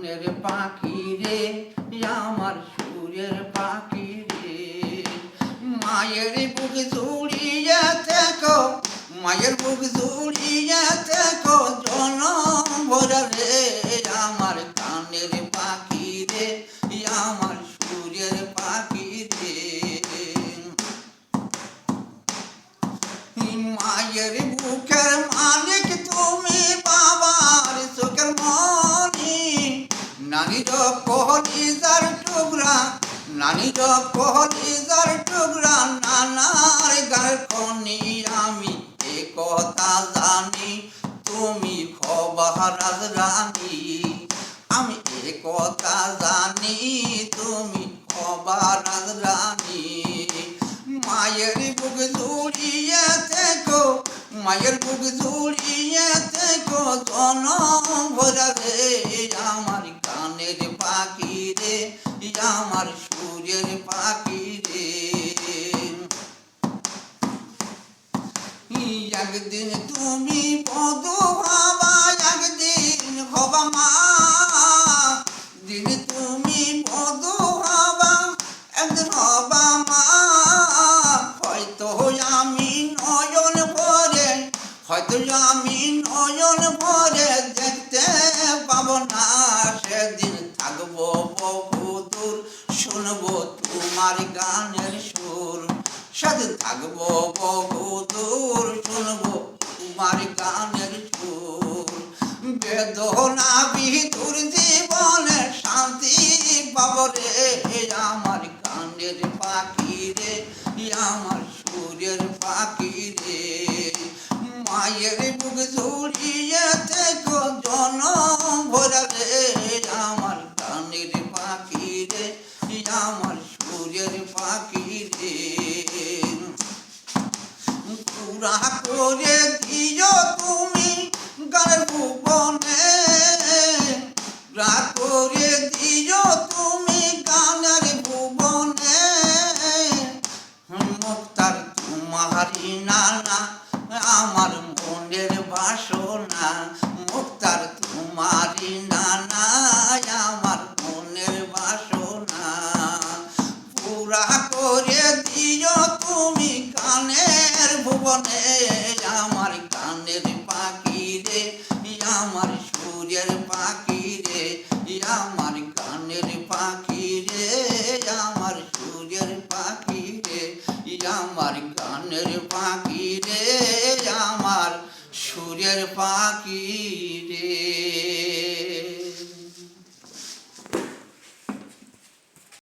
কানের পাখি রে, আমার সুরের পাখি রে। মায়ের বুক জুড়িয়ে থেকো মায়ের বুক জুড়িয়ে থেকো জনম ভরা রে। আমার কানের পাখি রে, আমার সুরের পাখি রে। মায়ের নানির কলিজার টুকরা নানির কলিজার টুকরা, নানার গার কনি আমি, এ কথা জানি, তুমি খবরাজ রানী। আমি এ কথা জানি, তুমি খবরাজ রানী। মায়ের বুক জুড়িয়ে থেকো মায়ের বুক জুড়িয়ে আমার সুরের পাখি রে। একদিন তুমি বধু হবা একদিন হবা মা। দিন তুমি বধু হবা একদিন হবা মা। হয়তো আমি নয়ন ভরে, হয়তো আমি নয়ন ভরে দেখতে পাবো না, সেদিন থাকব বহুদূর শুনব তোমার গানের সুর। সাথে থাকব বহুদূর শুনব তোমার গানের সুর। বেদনা বিদুর জীবনে শান্তি পাবো রে, আমার গানের পাখি রে, আমার করে দিও তুমি গানের ভুবনে পুরা করে দিও তুমি গানের ভুবনে মুক্তার তোমারি নানা, আমার মনের বাসনা। মুক্তার তোমারি নানা, আমার মনের বাসনা। পুরা করে দিও তুমি কানের ভুবনে কানের পাখি রে আমার সূর্যের পাখি রে আমার গানের পাখি রে আমার সুরের পাখি